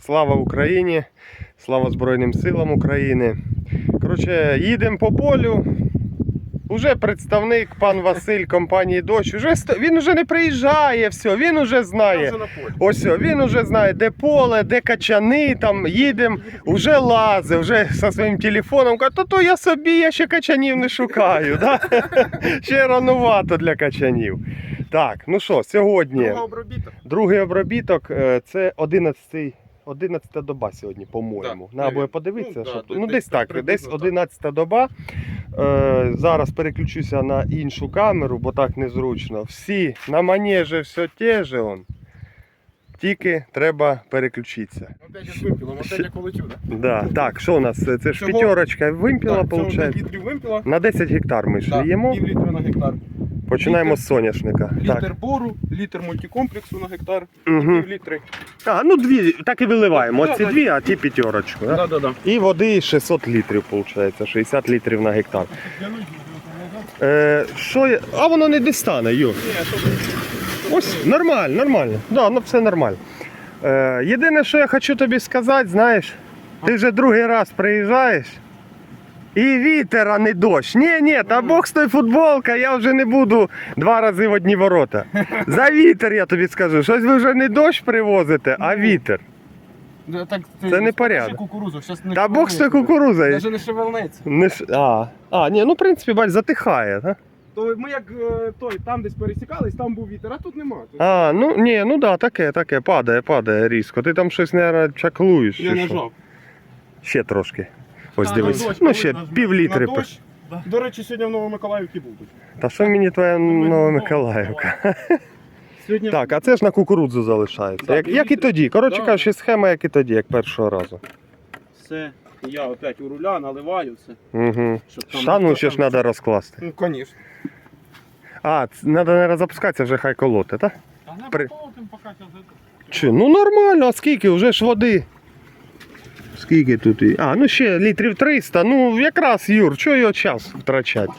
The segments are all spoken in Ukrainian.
Слава Україні! Слава Збройним силам України. Коротше, їдемо по полю. Уже представник пан Василь компанії Дощ. Уже сто- він уже не приїжджає, все, він уже знає. вже. Ось він уже знає, де поле, де качани, там їдемо, вже лазить, вже зі своїм телефоном каже, то то я собі, я ще качанів не шукаю. Да? Ще ранувато для качанів. Так, ну що, сьогодні Друга обробіток. другий обробіток е, це 11 11 доба сьогодні, по-моєму. Так, Надо буде подивитися, Ну, да, щоб... десь- ну десь десь так, десь так. 11 доба. Е, зараз переключуся на іншу камеру, бо так незручно. Всі на манежі все те же он. Тільки треба переключитися. Опять вимпілом, опять як полетю, да? Да. Так, що у нас? Це ж п'ятерочка вимпіла, виходить. 5 літрів вимпіла. На 10 гектар ми Да, шліємо. пів літра на гектар. Починаємо літр- з соняшника. Літр Так. бору, літр мультикомплексу на гектар, пів літри. А, ну дві, так і виливаємо. Да, Оці да. дві, а ті п'ятерочку. Да? Да, да, да. І води 600 літрів, виходить, 60 літрів на гектар. Е, що я... А воно не дістане, Юр. Ось нормально, нормально. Да, ну все нормально. Е, єдине, що я хочу тобі сказати, знаєш, ти вже другий раз приїжджаєш. І вітер, а не дощ. Ні, ні, та бог з той футболка, я вже не буду два рази в одні ворота. За вітер я тобі скажу. Щось ви вже не дощ привозите, а вітер. Да, так, ти Це не порядок. щас не Та бог з той шевелиться. кукурузою. Даже не шевелнеться. Не ш... а, а, ні, ну в принципі, бач, затихає. А, То ми як е, той, там десь пересікались, там був вітер, а тут нема. Тут а ну ні, ну да, таке, таке, падає, падає різко. Ти там щось, мабуть, чаклуєш. Я чи не що? жав. Ще трошки. Ось дивись. ну ще пів літри. на дощ. До речі, сьогодні в Новомиколаївці був тут. Та що мені твоя Новомиколаївка? Сьогодні Так, а це ж на кукурудзу залишається. Так, як, як і тоді. Коротше Да. кажучи, схема, як і тоді, як першого разу. все. Я опять у руля наливаю все. Угу. Щоб ну ніхто ще ж там- треба розкласти. Ну, звісно. А, треба не запускатися, вже хай колоти, так? Та не При- поколотим, поки зайду. Чи? Ну нормально, а скільки? Вже ж води. Скільки тут? і- А, ну ще літрів 300. Ну якраз, Юр, чого його час втрачати?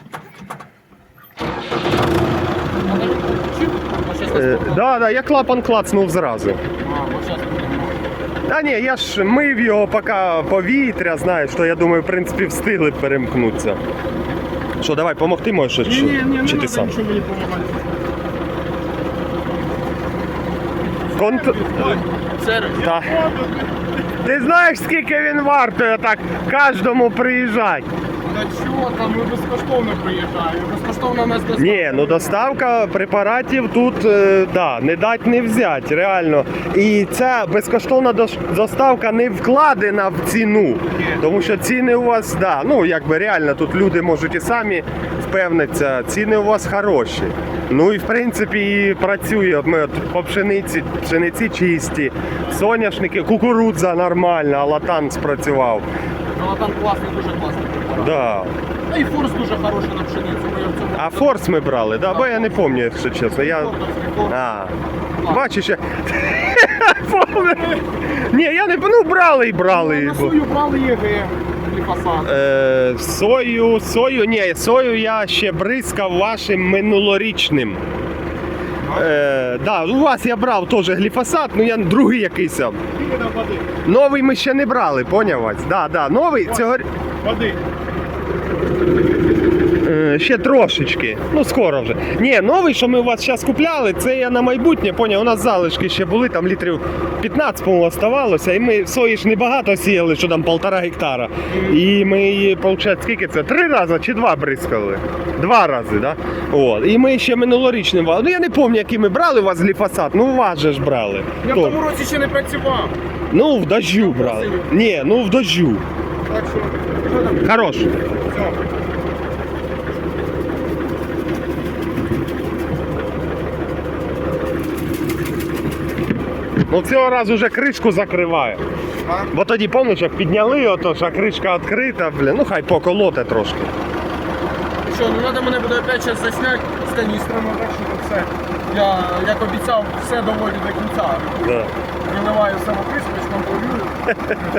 Е, да, да, я клапан клацнув зразу. Та ні, я ж мив його поки повітря, знаєш, то я думаю, в принципі, встигли перемкнутися. Що, давай, помогти можеш? Ні, чи- ні, ні, не чи ти треба сам? нічого мені допомагати. Конт... Це Та. Ти знаєш, скільки він вартує так кожному приїжджати? Та чого там, ми безкоштовно приїжджаємо. Безкоштовно нас доставка. Ні, ну доставка препаратів тут е, да, не дать не взять, реально. І ця безкоштовна дос- доставка не вкладена в ціну. Тому що ціни у вас, да, ну якби реально тут люди можуть і самі впевнитися, ціни у вас хороші. Ну і в принципі працює. От ми от по пшениці, пшениці чисті, соняшники, кукурудза нормальна, латан спрацював. Ну, там класний, дуже класний препарат. Да. Та і форс дуже хороший на пшеницю. Ми в цьому А форс ми брали, да? бо я не пам'ятаю, якщо чесно. Я... А, бачиш, я... Ні, я не ну брали і брали. Ну, На свою брали ЄГ, гліфосат. Е, сою, сою, ні, сою я ще бризкав вашим минулорічним. Е, да, у вас я брав теж гліфосат, ну я другий якийсь. Скільки там води? Новий ми ще не брали, поняв вас? Да, да, новий цього Води. Е, ще трошечки. Ну, скоро вже. Ні, новий, що ми у вас зараз купляли, це я на майбутнє, поняв, у нас залишки ще були, там літрів 15, по-моєму, оставалося. І ми сої ж небагато сіяли, що там полтора гектара. І ми її, виходить, скільки це? Три рази чи два бризкали? Два рази, так? Да? От. І ми ще минулорічним брали. Ну я не пам'ятаю, який ми брали у вас гліфосат, ну у вас же ж брали. Я в То- тому році ще не працював. Ну, в дождю брали. Ні, ну в дождю. Так що, що там? Хорош. Все. Ну цього разу вже кришку закриває. А? Бо тоді, помниш, як підняли ото, що кришка відкрита, блін, ну хай поколоте трошки. Що, ну треба мене буде опять зараз засняти з каністрами, так що це все. Я, як обіцяв, все доводю до кінця. Да. Виливаю в контролюю.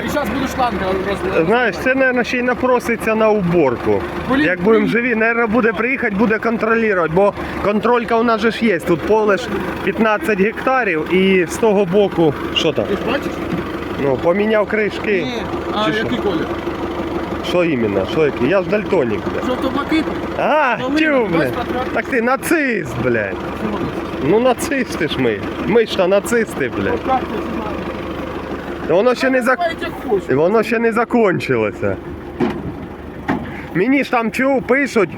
І зараз буду шланги розбирати. Знаєш, це, мабуть, ще й напроситься на уборку. Блін, Як будемо блін. живі, мабуть, буде приїхати, буде контролювати, бо контролька у нас же ж є. Тут поле ж 15 гектарів і з того боку, що там? Ти ж бачиш? Ну, поміняв кришки. Ні, а Чи що? який колір? Що іменно? Що який? Я ж дальтонік, блядь. Жовто-блакитний? А, патріот. Так ти нацист, блядь. Ну нацисти ж ми. Ми ж та нацисти, блядь. Воно ще не зак... Воно ще не закончилося. Мені ж там чув, пишуть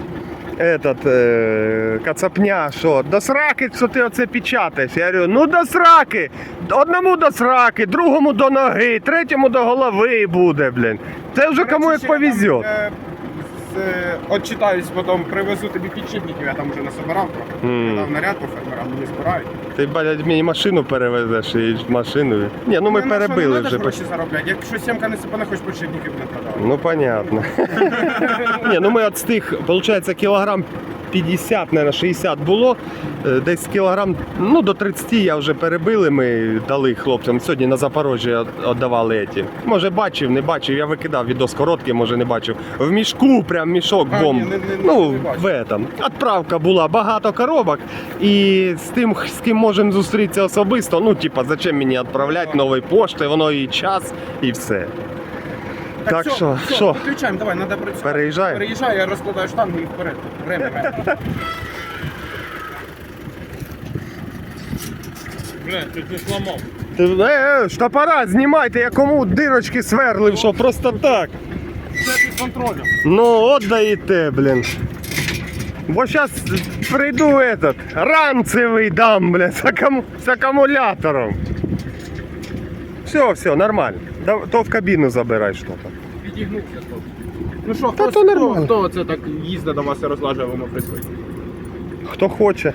этот, е, кацапня, що до сраки, що ти оце печатаєш. Я говорю, ну до сраки. Одному до сраки, другому до ноги, третьому до голови буде, блін. Це вже кому як повезет. Е, Отчитаюсь, потім привезу тобі підшипників, я там вже насобирав трохи. Mm. Я дав наряд по фермерам, вони збирають. Ти блядь, мені машину перевезеш і машину. Ні, ну ми Ну, що, перебили не вже. гроші заробляти. Якщо сімка не сипане, хоч підшипників не продав. Ну понятно. Ні, ну ми от з тих, виходить, кілограм 50, наверное, 60 було. Е, Десь кілограм, ну до 30 я вже перебили, ми дали хлопцям. Сьогодні на Запорожжі віддавали ті. Може бачив, не бачив, я викидав відос короткий, може не бачив. В мішку, прям мішок А, ні, не- не- ну, не в этом. Отправка була, багато коробок. І з тим, з ким можемо зустрітися особисто, ну, типа, зачем мені відправляти нової пошти, воно і час, і все. Так все, що, все, що? Виключаємо, давай, треба працювати. Переїжджаємо? Переїжджай, я розкладаю штангу і вперед. Время. Бля, чуть не сломав. Ти, е, е, знімайте, я кому дирочки сверлив, що просто так. Це під контролем. Ну, от даєте, блін. Бо зараз прийду этот, ранцевий дам, блін, з, акуму- з акумулятором. Все, все, нормально. Да, То в кабіну забирай що там. Підігнувся трохи. Ну що, хто, то хто, нормально. хто це так їздить до вас і розлажує вам присутні? Хто хоче,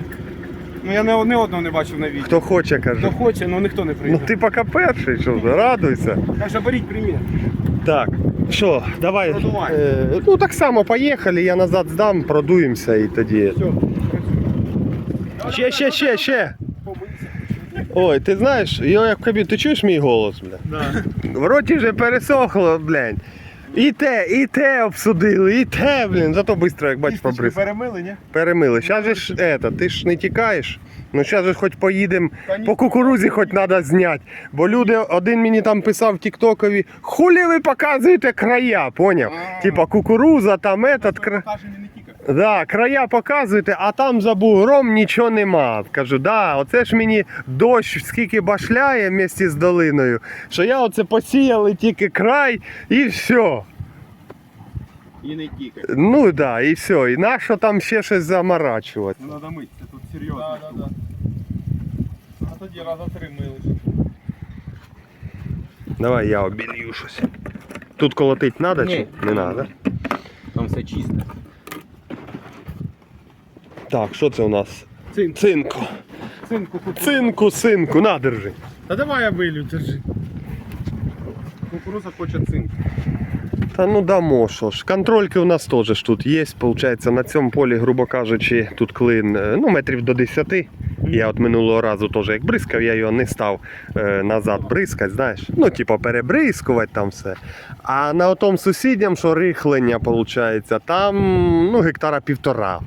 Ну я не, не одного не бачив на відео. хто хоче, Хто каже. хоче, але ніхто не Ну приїде. ти поки перший, що ж, радуйся. Каже, беріть примір. Так, що, давай. Продувай. Е, ну так само поїхали, я назад здам, продуємося і тоді. Все, Ще, ще, ще, ще. Ой, ти знаєш, я як в кабі, ти чуєш мій голос, бля? Да. В роті вже пересохло, блядь. І те, і те обсудили, і те, блін. Зато швидко, як бачиш, побрив. перемили, ні? Перемили. Щас же ж, ета, ти ж не тікаєш. Ну зараз же ж хоч поїдемо, по кукурузі хоч треба зняти. Бо люди, один мені там писав в Тіктокові, хулі ви показуєте края, поняв? Типа кукуруза, там этот, кра... Покажемо не тільки. Да, края показуєте, а там за бугром нічого нема. Кажу, да, оце ж мені дощ скільки башляє вместе з долиною, що я оце посіяли тільки край і все. І не тільки. Ну да, і все. І нащо там ще щось заморачувати? Ну треба мити, це тут серйозно. Да, да, да. А тоді раза три мили. Давай я обілью щось. Тут колотить треба чи не треба? Там все чисто. Так, що це у нас? Цинк. Цинку. Цинку тут. Цинку, синку, на держи. Та давай я вилю, держи. Кукуруза хоче цинк. Та ну дамо, що ж. Контрольки у нас теж тут є. Получається, на цьому полі, грубо кажучи, тут клин е, ну, метрів до 10. Я от минулого разу теж як бризкав, я його не став е, назад бризкати, знаєш. Ну, типу, перебризкувати там все. А на отому сусідням, що рихлення, виходить, там ну, гектара півтора.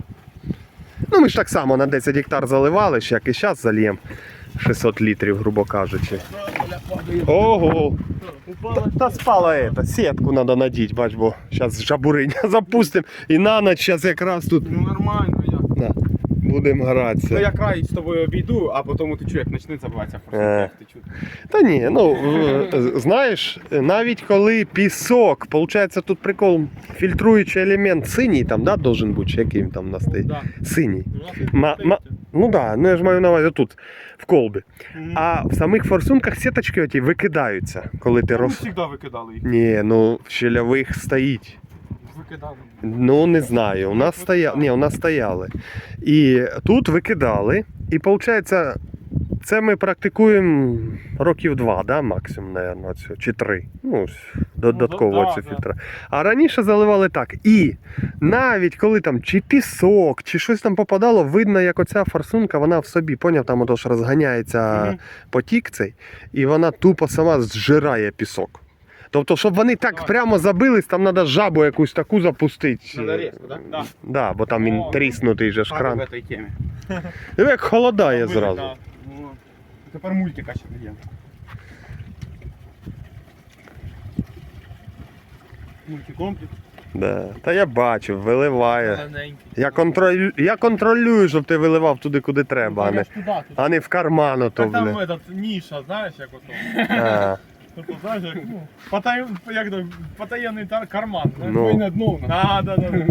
Ну, ми ж так само на 10 гектар заливали, ще як і зараз зальємо 600 літрів, грубо кажучи. Ого! Та, та спала ета, сітку треба надіть, бач, бо зараз жабуриня запустимо і на ніч зараз якраз тут Ну нормально, будемо Ну я край з тобою обійду, а потім ти чуєш, як почне забиватися чути. Та ні, ну е, знаєш, навіть коли пісок, виходить, тут прикол, фільтруючий елемент синій там, да, должен бути, який він там у нас стоїть? Да. Синій. Ма, ма, ну да, ну я ж маю на увазі тут, в колбі. А в самих форсунках сіточки оті викидаються, коли ти роз... завжди викидали їх. Ні, ну в щелявих стоїть. Викидали. Ну, не знаю. У нас стояли. Ні, у нас стояли. І тут викидали. І виходить, це ми практикуємо років два, да, максимум, наверное, чи три. Ну, додатково Ну, да, цю да. фільтра. А раніше заливали так. І навіть коли там чи пісок, чи щось там попадало, видно, як оця форсунка, вона в собі, поняв, там ото ж розганяється Мгм. потік цей, і вона тупо сама зжирає пісок. Тобто, щоб вони так прямо забились, там треба жабу якусь таку запустити. Резко, так? Да? Да, бо там він О, тріснутий же ж кран. Диви, як холодає Вилі, зразу. да. Ну, Тепер мультика ще не є. мультикомплекс. Да. Та я бачив, виливає. Я контролюю, я контролюю, щоб ти виливав туди, куди треба, а не, а не в карман ото, Так там этот, ніша, знаєш, як ото. Тобто, знаєш, як, ну, потаю, як то, потаєнний тар- карман. знаєш, Ну. двойне дно. А, да, да, да.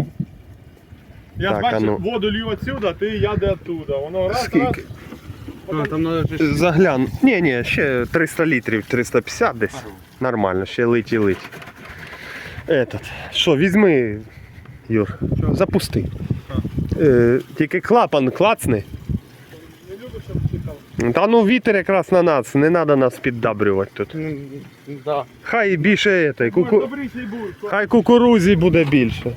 Я Так, бачу, ну. воду лью отсюда, ти яди оттуда. Воно раз, Скільки? раз. А, там надо ж... Загляну. Ні, ні, ще 300 літрів, 350 десь. Нормально, ще лить і лить. Этот. Що, візьми, Юр, запусти. Е, тільки клапан клацни. Не любиш, щоб чекав. Та ну вітер якраз на нас, не треба нас піддабрювати тут. Да. Хай більше этой, куку... Хай кукурузі буде більше.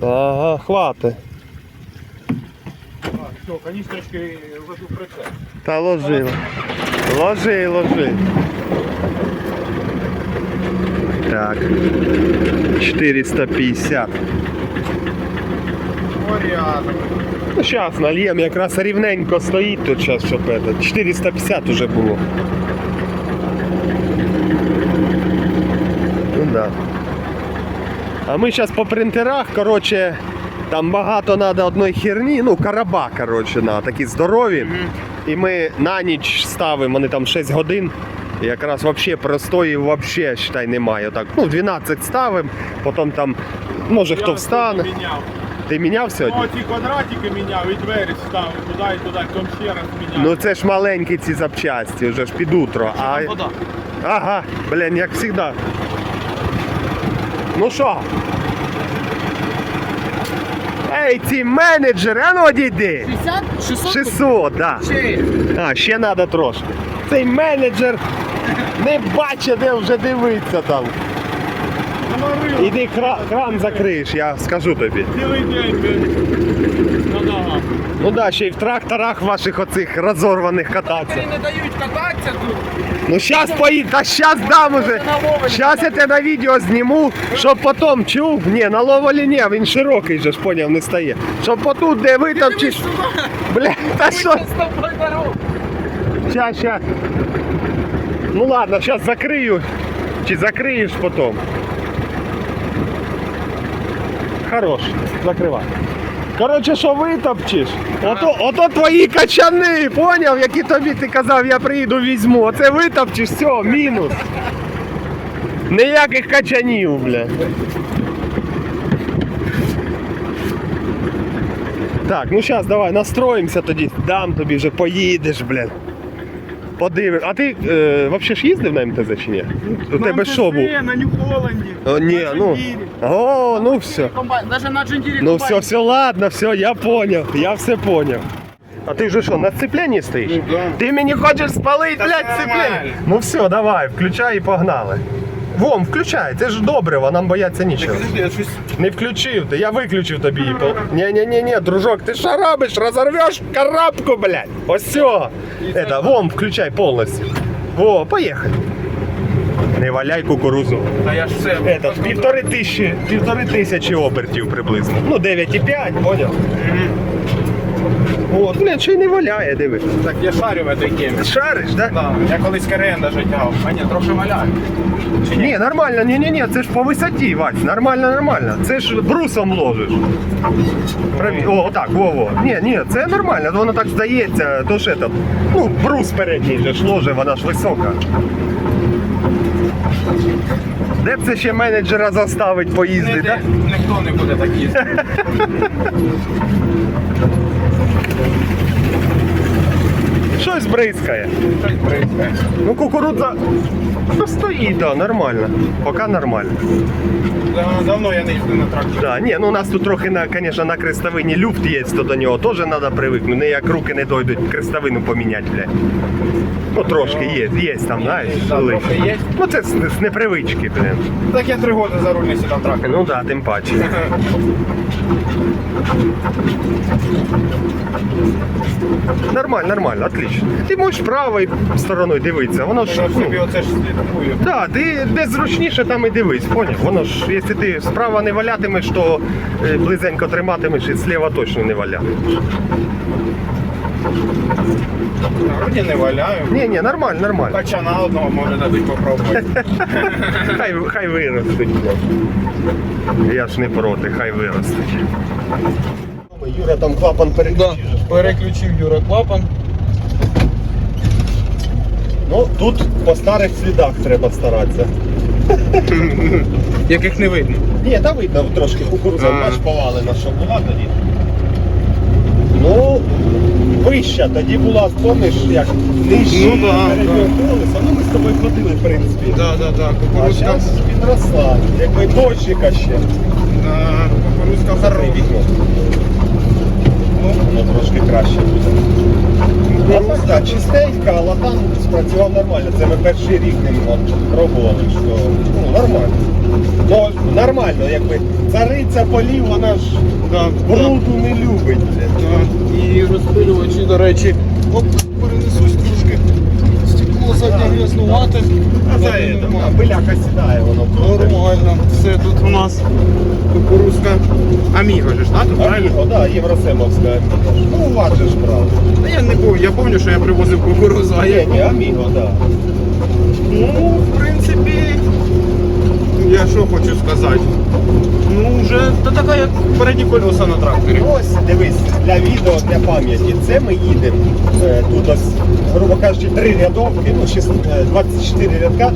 Ага, хвати. Все, каністрочки ложу в прицеп. Та ложи. Ложи, ложи. Так. 450. Ну, зараз нальємо, якраз рівненько стоїть тут зараз, щоб это. 450 уже було. Ну да. А ми зараз по принтерах, коротше, там багато треба одної херні, ну, короба, коротше, на такі здорові. І ми на ніч ставимо, вони там 6 годин. І якраз взагалі простої взагалі, считай, немає. Так, ну, 12 ставимо, потім там, може хто встане. Ти міняв сьогодні? Ну, ці квадратики міняв і двері ставив туди і туди, потім ще раз міняв. Ну це ж маленькі ці запчасті, вже ж під утро. А... Вода. Ага, блін, як завжди. Ну що? Ей, ці менеджери, а ну одійди! 50? 600? 600, да. Ще. А, ще треба трошки. Цей менеджер не бачить, де вже дивиться там. Іди кра- кран закриєш, я скажу тобі. Цілий день. На ногах. Ну да, ще й в тракторах ваших оцих розорваних кататися. Вони не дають кататися тут. Ну сейчас поїдь, та сейчас дам уже. Сейчас я тебе на відео зніму, щоб потім чув. Ні, на ловолі ні, він широкий же ж поняв, не стає. Щоб потут, де витопчеш. Бля, та що? Щас, щас. Ну ладно, сейчас закрию. Чи закриєш потім. Хорош, закривай. Коротше, що витопчеш? Ото, ото твої качани, поняв, які тобі ти казав, я приїду візьму. Оце витопчеш, все, мінус. Ніяких качанів, бля. Так, ну зараз давай настроїмося тоді, дам тобі вже поїдеш, блядь. Подивиш. А ти е, взагалі ж їздив на МТЗ чи ні? У тебе що був? на Нью-Холланді. О, ні, ну. О, ну все. Даже на Джендірі Ну все, все, ладно, все, я понял, я все понял. А ти вже що, на сцепленні стоїш? Ну, да. Ти мені хочеш спалити, блядь, нормально. Ну все, давай, включай і погнали. Вом, включай, це ж добриво, нам бояться нічого. я щось... Не включив ти, я виключив тобі її. Ні, ні, ні, ні, дружок, ти що робиш? Розорвеш коробку, блядь. Ось все. Это, вом, включай повністю. Во, поїхали. Не валяй кукурузу. Та я ж все. Этот, півтори тисячі, півтори тисячі обертів приблизно. Ну, 9,5, поняв? От, блін, ще й не валяє, диви. Так я шарю в этой темі. Шариш, да? Да, я колись КРН даже тягав. А ні, трохи валяю. Чи ні? Ні, нормально, ні, ні, ні, це ж по висоті, Вась, нормально, нормально. Це ж брусом ложиш. Праві... О, отак, во-во. Ні, ні, це нормально, воно так здається, то ж этот, ну, брус передній же ж ложе, вона ж висока. Де б це ще менеджера заставить поїздити, Ніде так? Ніхто не буде так їздити. Щось бризкає. Ну, кукурудза ну, стоїть, да, нормально. Поки нормально. Давно я не їздив на тракторі. Да, ні, ну у нас тут трохи на, конечно, на крестовині люфт є, то до нього теж треба привикнути. Як руки не дойдуть крестовину поміняти, блядь. Ну трошки є, є там, знаєш, Да, лише. є. Ну це з, з непривички, блін. Так я три роки за руль не сідав трактор. Ну да, тим паче. Нормально, нормально, отлично. Ти можеш правою стороною дивитися, воно ж. Я ну, собі оце ж слідкую. Так, ти де зручніше, там і дивись, поняв? Воно ж, якщо ти справа не валятимеш, то е, близенько триматимеш і зліва точно не валятимеш. Вроді не валяю. Ні, ні, нормально, нормально. Качана одного може дадуть попробувати. Хай, хай виростуть. Я ж не проти, хай виростуть. Юра там клапан Да, переключив. переключив Юра клапан. Ну, тут по старих слідах треба старатися. Яких не видно. Ні, та видно трошки кукурудза, бач, повалена, що була тоді. Ну, вища, тоді була, помниш, як нижче Ну, да, колеса. Ну, ми з тобою ходили, в принципі. Да, да, да. А Кукурузка. зараз підросла, якби дощика ще. Да, кукурузка хороша. Ну, воно трошки краще буде. А так, так, чистенька, але там спрацював нормально. Це ми перший рік ним от пробували, що ну, нормально. Ну, нормально, якби цариця полів, вона ж Да, бруду не любить. І розпилювачі, до речі, оп, перенесусь трошки. Стекло заднє грязнувате. А але це нормально. сідає, воно. Нормально. Все тут у нас кукурузка. Аміго ж, да? Тут правильно? Да, Євросемовська. Ну, у вас же ж. Та я не був, я пам'ятаю, що я привозив кукурузу, а я Ні, ні, Аміго, да. Ну, в принципі, я що хочу сказати. Ну, вже та така, як передні колеса на тракторі. Ось дивись, для відео, для пам'яті. Це ми їдемо. е, Тут ось, грубо кажучи, три рядовки, ну, шість- е, 24 рядка.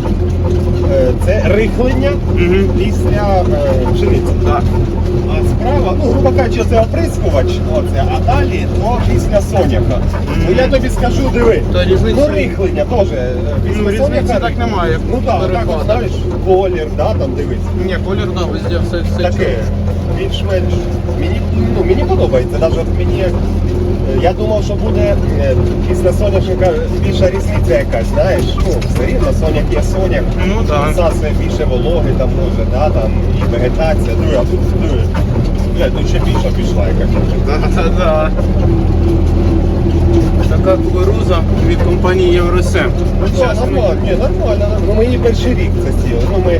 Е, Це рихлення Угу. після е, пшениці. Так. А справа, ну, грубо кажучи, це оприскувач, оце, а далі то після соняка. Ну я тобі скажу, диви. Та різниці- Ну, рихлення теж. е, Після Ну, різниці соняка так немає, Ну так, так, знаєш, колір, да, там дивись. Ні, колір, да, везде все, все Таке більш-менш. Мені, ну, мені подобається. Навіть от мені, е, я думав, що буде е, після соняшника більша різниця якась, знаєш. Ну, все рівно соняк є соняк. Ну так. Засує більше вологи там може, да, там і вегетація. Ну, а тут, ну, тут ще більше пішла якась. Да, да, да. Така кукуруза від компанії Євросем. Ну, нормально, ні, нормально. Ну, ми її перший рік це сіли. Ну, ми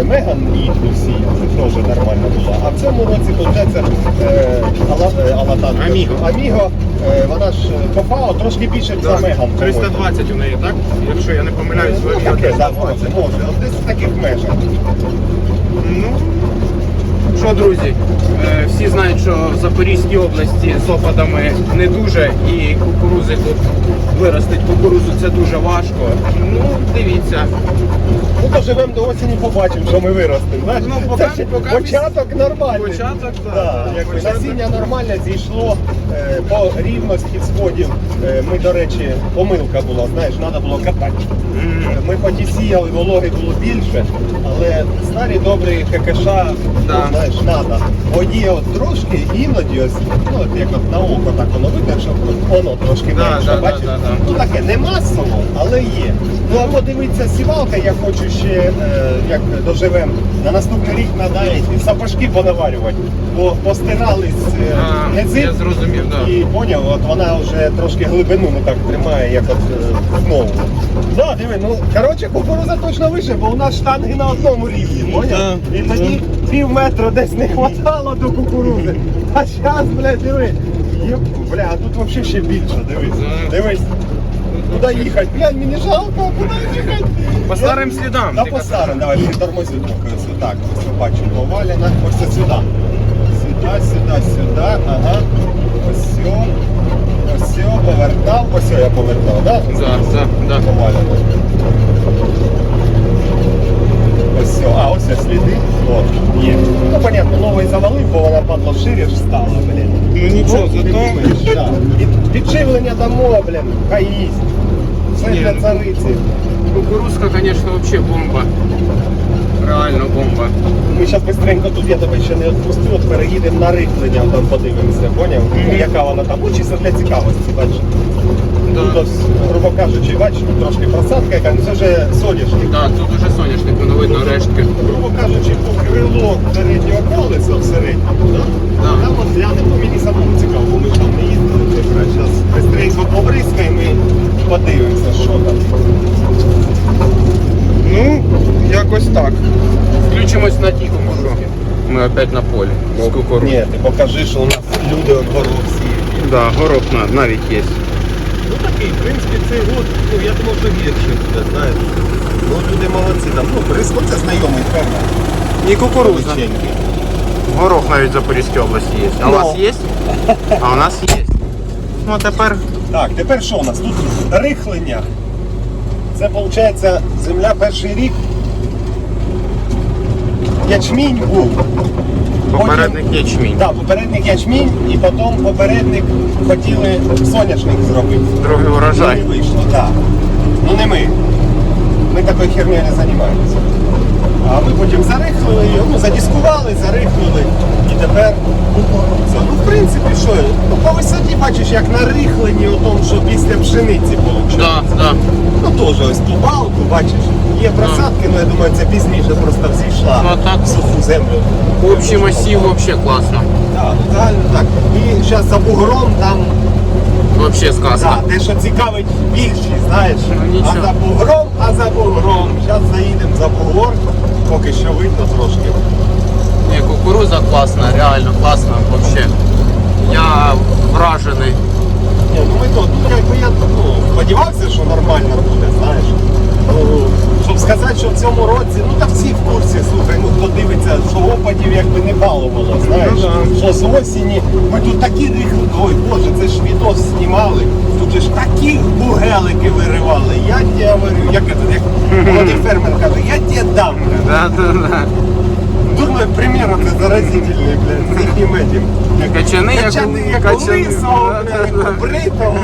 е, Меган їхню сіяли, теж нормально була. А в цьому році, виходить, е, Ала, е, Алатан. Аміго. Аміго, е, вона ж е, по ФАО трошки більше за Меган. 320 у неї, так? Якщо я не помиляюсь, Ну, вроді таке, да, може, може. От десь в таких межах. Ну, що, друзі, е, всі знають, що в Запорізькій області з опадами не дуже і кукурузи тут виростить кукурузу це дуже важко. Ну, дивіться. Доживемо до осені, побачимо, що ми виростемо. Знаєш, Ну, поки- це ще поки початок нормальний. Початок, да, Да, якби початок. насіння нормально зійшло е, по рівності сходів. Е, ми, до речі, помилка була, знаєш, треба було катати. Ми хоч і сіяли, вологи було більше, але старі добрі ККШ, Да. ну, знаєш, треба. Є от трошки, іноді ось, ну от як от на око так воно видно, що воно трошки Да, менше, да, да, бачиш? да, да. Ну таке, не масово, але є. Ну або дивиться сівалка, я хочу ще, е, як доживемо, на наступний рік треба ці сапожки понаварювати, бо постирались е, А, гези. я зрозумів, да. І поняв, от вона вже трошки глибину не так тримає, як от е, знову. Да, диви, ну коротше, кукуруза точно вище, бо у нас штанги на одному рівні, поняв? І тоді пів метра десь не хватало до кукурузи. А зараз, бля, диви. Бля, а тут взагалі ще більше, дивись. Дивись. Куди їхати? Блядь, мені жалко, а куди їхати? По старим слідам. Да по старим, давай, притормози трохи. Так, ось бачу, повалена. Ось це сюди. Сюди, сюди, сюди, ага. Ось сьо. Ось сьо, повертав. Ось сьо я повертав, да? Да, да, да. Повалено. Ось сьо. А, ось ось сліди. От, є. Ну, понятно, новий завалив, бо вона падла шире ж стала, блін. Ну нічого, зато Підживлення дамо, блін, хай їсть. Ні, для ну, цариці. кукурузка, звісно, взагалі бомба. Реально бомба. Ми зараз быстренько тут я тебе ще не відпустю, от переїдемо на рихлення, там подивимося, поняв? Мгм. Яка вона там, ну чисто для цікавості, бачиш. Да. ось, грубо кажучи, бачиш, тут трошки просадка, яка, ну це вже соняшник. Да, тут уже соняшник, воно видно рештки. Грубо кажучи, по крило переднього колеса в середньому, да? Да. там от глянемо, мені самому цікаво, бо ми ж там не їздили, зараз быстренько побризкаємо подивимося, що там. Ну, якось так. Включимось на ті кукурузки. Ми опять на полі з. Ні, ти покажи, що у нас люди от горох сіють. Да, горох на- навіть є. Ну такий, в принципі, цей год, ну я думав, що гірше буде, знаєш. Ну люди молодці там. Ну, Бриско це знайомий фермер. І кукуруза. Величенький. Горох навіть в Запорізькій області є. А у Ну. вас є? А у нас є. Ну а тепер Так, тепер що у нас? Тут рихлення. Це виходить земля перший рік. Ячмінь був. попередник ячмінь. Так, попередник ячмінь і потім попередник хотіли соняшник зробити. Другий Ну, урожай. не вийшло, так. Ну не ми. Ми такою хернею не займаємося. А ми потім зарихлили його, ну задіскували, зарихлили. І тепер. Ну, в принципі, що, ну, по висоті бачиш, як на рихленні, о тому, що після пшениці виходить. Да, да. Ну теж ось ту балку, бачиш. Є просадки, ну я думаю, це пізніше просто взійшла Ну, а так? в суху землю. Общий массив вообще класно. Так, ну реально так. І зараз за бугром там Вообще сказка. Так, те, що цікавить більшість, знаєш. Ну, нічого. а за бугром, а за бугром. Зараз заїдемо за бугор, поки що видно трошки. Не, кукуруза класна, реально класна вообще. Я вражений. Ні, ну ми то, ну якби я ну, сподівався, що нормально буде, знаєш Ну, щоб сказати, що в цьому році, ну та всі в курсі, слухай, ну хто дивиться, що опадів якби не балувало, знаєш. Ну, да. Що з осені, ми тут такі рихли, ой боже, це ж відос знімали. Тут же ж такі бугелики виривали. Я тебе говорю, як, це, як молодий фермер каже, я тебе дам. Да, да, да. Дурной пример это заразительный, блядь, с этим этим. Качани, як у- Качани, як у качани. лисого, Да, блядь, да, як у бритого.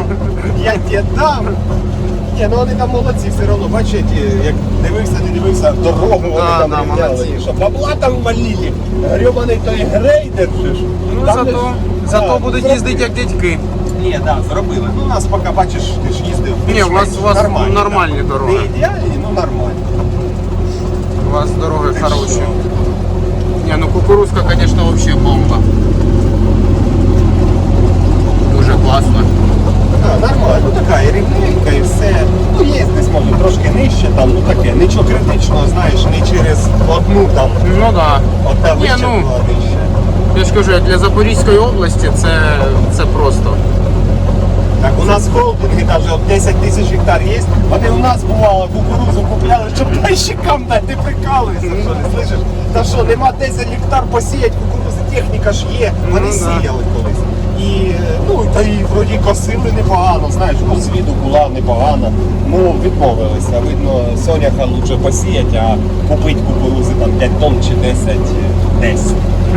Я тебе дам. Ні, ну вони там молодці все одно, бачите, як дивився, не дивився дорогу, вони Да, там да, рівняли. молодці. Що бабла там валили. Гребаний той грейдер же ж. Ну Там зато, ж- зато да, будуть зробили. їздити як дядьки. Ні, так, да, зробили. Ну, у нас поки бачиш, ти ж їздив. Ні, у вас- у вас нормальні, нормальні да. дороги. Не ідеальні, ну нормальні. У вас дороги Так хороші. що, Не, ну кукурузка, конечно, вообще бомба. Дуже класно. А, нормально, ну така і рівненька, і все. Ну є десь може трошки нижче, там, ну таке, нічого критичного, знаєш, не через одну там, Ну да. одна Ні, вища ну. була нижче. Я ж кажу, для Запорізької області це, це просто. Так у нас холдинги от 10 тисяч гектар є. Вони у нас бувало кукурузу купляли, щоб пайщикам дати, ти прикалуєшся, що не слышиш? Та що, нема 10 гектар посіять кукурузи, техніка ж є, вони Ну, да. сіяли колись. І ну та і вроді косили непогано, знаєш, ну світу була непогана. Ну відмовилися. Видно, соняха лучше посіять, а купити кукурузи там 5 тонн чи 10 десь.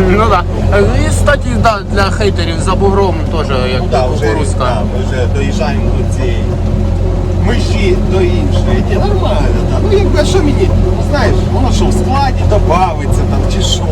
Ну да. І, кстати, да, для хейтерів за бугром теж як Ну, да, вже, да, ми вже доїжджаємо до цієї межі до іншої. Ні, нормально, да. Ну якби що мені, знаєш, воно що в складі додається там чи що.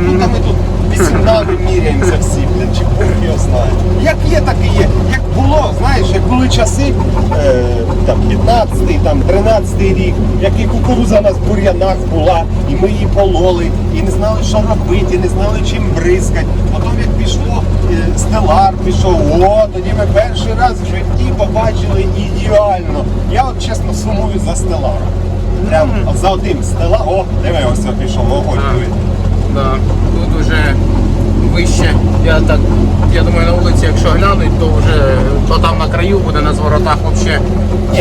Ну там ми тут вісімнами міряємося всі, блін, чи Бог його знає. Як є, так і є. Як було, знаєш, як були часи, е, там 15-й, там 13-й рік, як і кукуруза у нас в бур'янах була, і ми її пололи, і не знали, що робити, і не знали, чим бризкати. Потім як пішло, е, стелар пішов, о, тоді ми перший раз в житті побачили ідеально. Я от чесно сумую за стеларом. Прям за одним стела, о, диви, ось пішов, огонь. Так. диви. Да. Тут уже вище. Я так, я думаю, на вулиці, якщо глянуть, то вже то там на краю буде на зворотах взагалі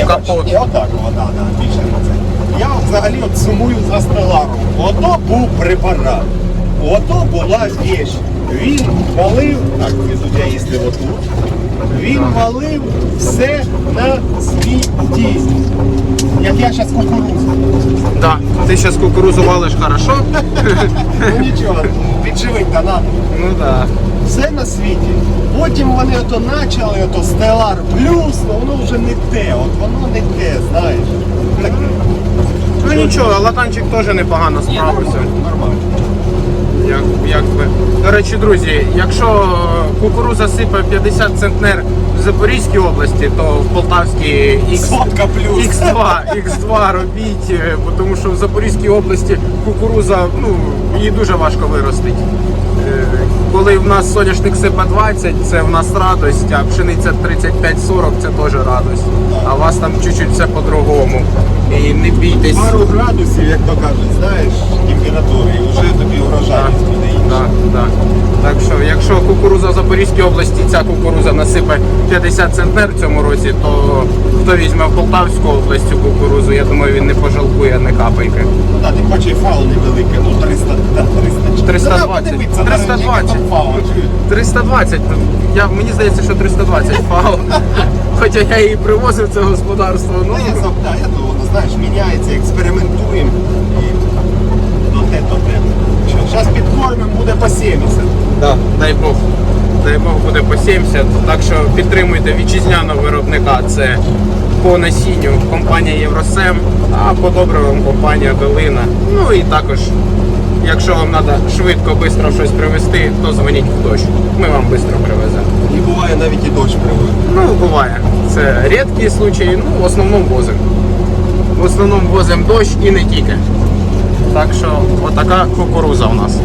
капот. бач, отак, вода, да, більше на це. Я взагалі от сумую за стеларом. Ото був препарат. Ото була віч. Він валив, так, я їздив отут. Він валив все на світі. Як я зараз кукурудзу. Да. Ти зараз кукурузу валиш хорошо. Ну нічого, підживить та надо. Ну да. Все на світі. Потім вони ото почали, ото Stellar Plus, ну воно вже не те, от воно не те, знаєш. Так, Ну нічого, латанчик теж непогано справився. нормально. Як, як би. До речі, друзі, якщо кукуруза сипе 50 центнер в Запорізькій області, то в Полтавській X, Сотка плюс. X2, X2 робіть, бо тому що в Запорізькій області кукуруза, ну, її дуже важко виростить. Е, Коли в нас соняшник сипе 20, це в нас радость, а пшениця 35-40 це теж радость. А у вас там чуть-чуть все по-другому. І не бійтесь. Пару градусів, як то кажуть, знаєш, температури, і вже тобі Так, урожайність буде інша. так, так. Так що якщо кукуруза в Запорізькій області, ця кукуруза насипе 50 центнер в цьому році, то хто візьме в Полтавську область цю кукурузу, я думаю, він не пожалкує не капельки. Да, тим паче і фаул невелике, ну 300, да, 300. 320. 320. 320. Я, мені здається, що 320 фау. Хоча я її привозив це господарство. Ну, Ну, я сам, да, я думаю, ну, знаєш, міняється, експериментуємо і те. Що, зараз підкормимо, буде по 70. Да, дай Бог. Дай Бог буде по 70. Так що підтримуйте вітчизняного виробника. Це по насінню компанія Євросем, а по добривам компанія Долина. Ну і також, якщо вам треба швидко, швидко щось привезти, то дзвоніть в дощ. Ми вам швидко привеземо. І буває навіть і дощ приводить. Ну, буває. Це рідкі случаї, ну, в основному возимо. В основному возимо дощ і не тільки. Так що отака кукуруза у нас.